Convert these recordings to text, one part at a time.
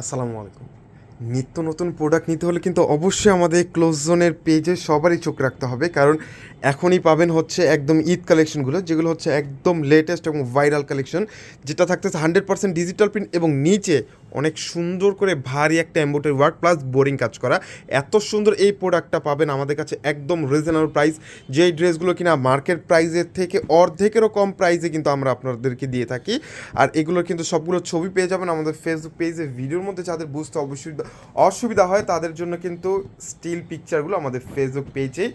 আসসালামু আলাইকুম। নিত্য নতুন প্রোডাক্ট নিতে হলে কিন্তু অবশ্যই আমাদের ক্লোজ জোনের পেজে সবারই চোখ রাখতে হবে, কারণ এখনই পাবেন হচ্ছে একদম ঈদ কালেকশনগুলো যেগুলো হচ্ছে একদম লেটেস্ট এবং ভাইরাল কালেকশন যেটা থাকতেছে হান্ড্রেড পার্সেন্ট ডিজিটাল প্রিন্ট এবং নিচে অনেক সুন্দর করে ভারী একটা এম্বোটারি ওয়ার্ক প্লাস বোরিং কাজ করা। এত সুন্দর এই প্রোডাক্টটা পাবেন আমাদের কাছে একদম রিজনেবল প্রাইস যেই ড্রেসগুলো কিনা মার্কেট প্রাইসের থেকে অর্ধেকেরও কম প্রাইসে কিন্তু আমরা আপনাদেরকে দিয়ে থাকি। আর এগুলোর কিন্তু সবগুলো ছবি পেয়ে যাবেন আমাদের ফেসবুক পেজে ভিডিওর মধ্যে যাদের বুঝতে অবশ্যই অসুবিধা হয়, তাদের জন্য কিন্তু স্টিল পিকচারগুলো আমাদের ফেসবুক পেজেই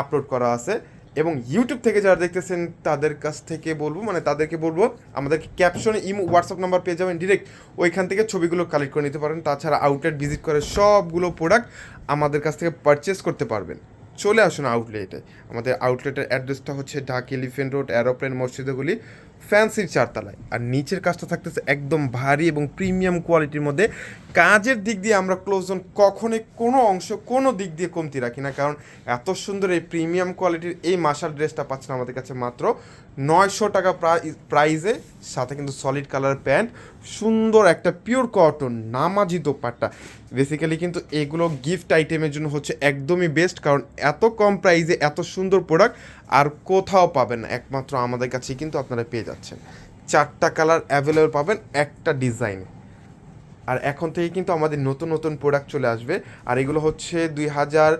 আপলোড করা আছে। এবং ইউটিউব থেকে যারা দেখতেছেন, তাদের কাছ থেকে বলব মানে তাদেরকে বলব, আমাদেরকে ক্যাপশনে ইমো হোয়াটসঅ্যাপ নাম্বার পেয়ে যাবেন ডিরেক্ট ওইখান থেকে ছবিগুলো কালেক্ট করে নিতে পারেন। তাছাড়া আউটলেট ভিজিট করে সবগুলো প্রোডাক্ট আমাদের কাছ থেকে পারচেস করতে পারবেন। চলে আসুন আউটলেটে আমাদের আউটলেটের অ্যাড্রেসটা হচ্ছে ঢাক এলিফেন্ট রোড অ্যারোপ্লেন মসজিদগুলি ফ্যান্সির চারতলায়। আর নিচের কাজটা থাকতেছে একদম ভারী এবং প্রিমিয়াম কোয়ালিটির মধ্যে। কাজের দিক দিয়ে আমরা ক্লোজ জোন কখনোই কোনো অংশ, কোনো দিক দিয়ে কমতি রাখি না। কারণ এত সুন্দর এই প্রিমিয়াম কোয়ালিটির এই মাসার ড্রেসটা পাচ্ছেন আমাদের কাছে মাত্র নয়শো টাকা প্রাইজে। সাথে কিন্তু সলিড কালার প্যান্ট, সুন্দর একটা পিওর কটন নামাজি দোপাট্টা। বেসিক্যালি কিন্তু এগুলো গিফট আইটেমের জন্য হচ্ছে একদমই বেস্ট কারণ এত কম প্রাইসে এত সুন্দর প্রোডাক্ট আর কোথাও পাবেন না, একমাত্র আমাদের কাছেই কিন্তু আপনারা পেয়ে যাচ্ছেন। চারটা কালার অ্যাভেলেবল পাবেন, একটা ডিজাইনে আর এখন থেকে কিন্তু আমাদের নতুন নতুন প্রোডাক্ট চলে আসবে, আর এগুলো হচ্ছে দুই হাজার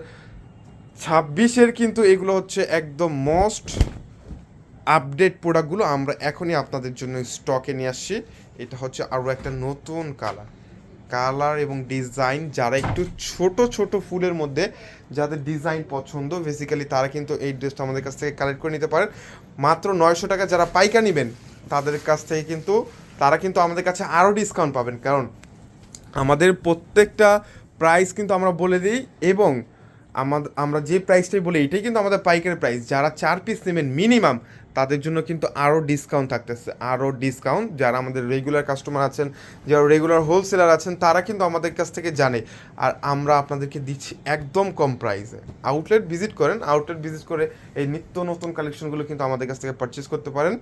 ছাব্বিশের কিন্তু এগুলো হচ্ছে একদম মোস্ট আপডেট প্রোডাক্টগুলো আমরা এখনই আপনাদের জন্য স্টকে নিয়ে আসছি। এটা হচ্ছে আরও একটা নতুন কালার কালার এবং ডিজাইন যারা একটু ছোট ছোট ফুলের মধ্যে যাদের ডিজাইন পছন্দ বেসিক্যালি তারা কিন্তু এই ড্রেসটা আমাদের কাছ থেকে কালেক্ট করে নিতে পারেন। মাত্র নয়শো টাকা যারা পাইকা নেবেন, তাদের কাছ থেকে কিন্তু, তারা কিন্তু আমাদের কাছে আরও ডিসকাউন্ট পাবেন। কারণ আমাদের প্রত্যেকটা প্রাইস কিন্তু আমরা বলে দিই এবং আমাদের আমরা যে প্রাইসটাই বলি এটাই কিন্তু আমাদের পাইকারি প্রাইস যারা চার পিস নেবেন মিনিমাম তাদের জন্য কিন্তু আরও ডিসকাউন্ট থাকতেছে। আরও ডিসকাউন্ট যারা আমাদের রেগুলার কাস্টমার আছেন, যারা রেগুলার হোলসেলার আছেন, তারা কিন্তু আমাদের কাছ থেকে জানে। আর আমরা আপনাদেরকে দিচ্ছি একদম কম প্রাইসে আউটলেট ভিজিট করেন আউটলেট ভিজিট করে এই নিত্য নতুন কালেকশনগুলো কিন্তু আমাদের কাছ থেকে পারচেস করতে পারেন।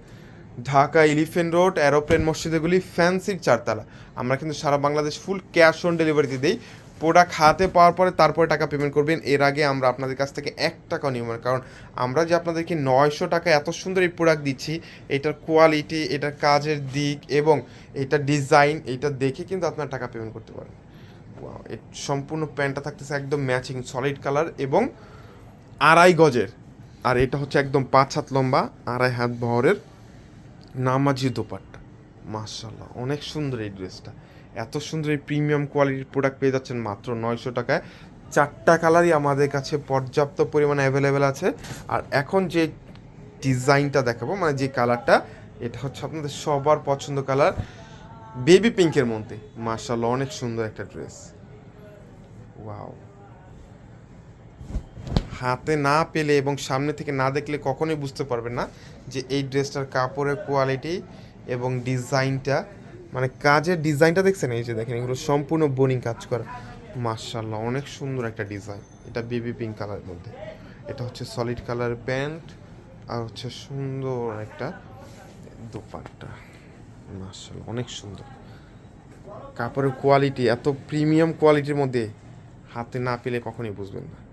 ঢাকা এলিফেন্ট রোড অ্যারোপ্লেন মসজিদেগুলি ফ্যান্সির চারতলা। আমরা কিন্তু সারা বাংলাদেশ ফুল ক্যাশ অন ডেলিভারিতে দিই। প্রোডাক্ট হাতে পাওয়ার পরে তারপরে টাকা পেমেন্ট করবেন। এর আগে আমরা আপনাদের কাছ থেকে এক টাকা নিব না। কারণ আমরা যে আপনাদেরকে নয়শো টাকা এত সুন্দর এই প্রোডাক্ট দিচ্ছি, এটার কোয়ালিটি এটার কাজের দিক এবং এটা ডিজাইন এটা দেখে কিন্তু আপনার টাকা পেমেন্ট করতে পারেন। সম্পূর্ণ প্যান্টটা থাকতেছে একদম ম্যাচিং সলিড কালার এবং আড়াই গজের। আর এটা হচ্ছে একদম পাঁচ হাত লম্বা, আড়াই হাত বহরের নামাজি দোপাট্টা। মার্শাল্লাহ অনেক সুন্দর এই ড্রেসটা এত সুন্দর এই প্রিমিয়াম কোয়ালিটির প্রোডাক্ট পেয়ে যাচ্ছেন মাত্র নয়শো টাকায়। চারটা কালারই আমাদের কাছে পর্যাপ্ত পরিমাণে অ্যাভেলেবেল আছে। আর এখন যে ডিজাইনটা দেখাবো মানে যে কালারটা এটা হচ্ছে আপনাদের সবার পছন্দ কালার বেবি পিঙ্কের মধ্যে। মার্শাল অনেক সুন্দর একটা ড্রেস ওয়াও হাতে না পেলে এবং সামনে থেকে না দেখলে কখনোই বুঝতে পারবেন না যে এই ড্রেসটার কাপড়ের কোয়ালিটি এবং ডিজাইনটা মানে কাজের ডিজাইনটা দেখছেন? এই যে দেখেন, এগুলো সম্পূর্ণ বোনিং কাজ করা। মার্শাল্লাহ অনেক সুন্দর একটা ডিজাইন। এটা বেবি পিঙ্ক কালারের মধ্যে। এটা হচ্ছে সলিড কালার প্যান্ট আর হচ্ছে সুন্দর একটা দোপাট্টা। মার্শাল্লাহ অনেক সুন্দর। কাপড়ের কোয়ালিটি এত প্রিমিয়াম কোয়ালিটির মধ্যে হাতে না পেলে কখনই বুঝবেন না।